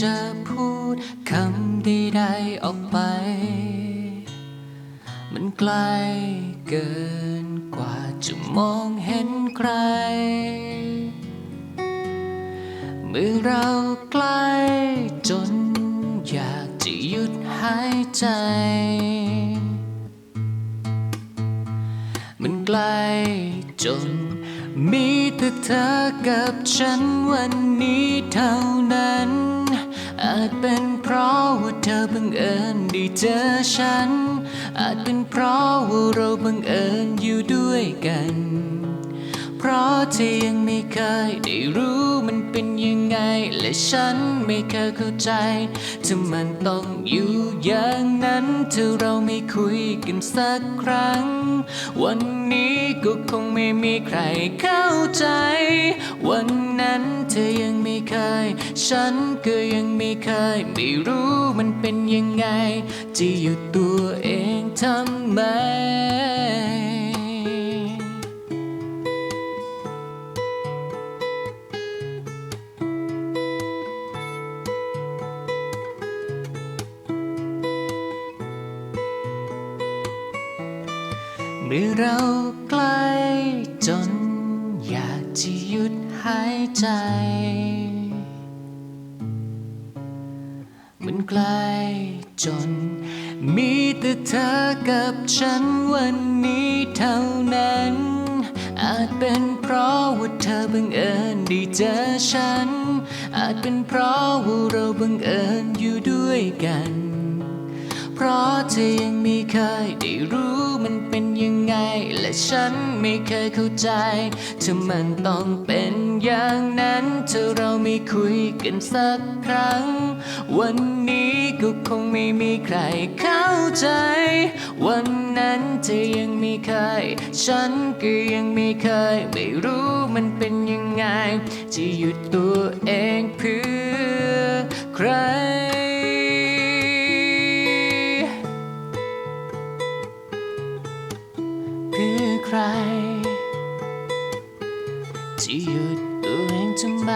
จะพูดคำใดๆออกไป มันไกลเกินกว่าจะมองเห็นใคร เมื่อเราใกล้จนอยากจะหยุดหายใจ มันไกลจนมีแต่เธอกับฉันวันนี้เท่า ได้เจอฉัน อาจเป็นเพราะว่าเราบังเอิญอยู่ด้วยกัน เพราะเธอยังไม่เคยได้รู้มันเป็นยังไง และฉันไม่เคยเข้าใจถ้ามันต้องอยู่อย่างนั้นถ้าเราไม่คุยกันสักครั้ง วันนี้ก็คงไม่มีใครเข้าใจ วันนั้นเธอยังไม่เคย ฉันก็ยังไม่เคย ไม่รู้มันเป็นยังไงจะหยุดตัวเองทำไมเมื่อเราใกล้ หายใจ มันไกลจน มีแต่เธอกับฉันวันนี้เท่านั้น อาจเป็นเพราะว่าเธอบังเอิญได้เจอฉัน อาจเป็นเพราะว่าเราบังเอิญอยู่ด้วยกัน เพราะเธอยังไม่เคยได้รู้มันเป็นยังไง และฉันไม่เคยเข้าใจถ้ามันต้องเป็นอย่างนั้นถ้าเราไม่คุยกันสักครั้ง วันนี้ก็คงไม่มีใครเข้าใจ วันนั้นเธอยังไม่เคย ฉันก็ยังไม่เคย ไม่รู้มันเป็นยังไงจะหยุดตัวเองเพื่อใคร จะหยุดตัวเองทำไม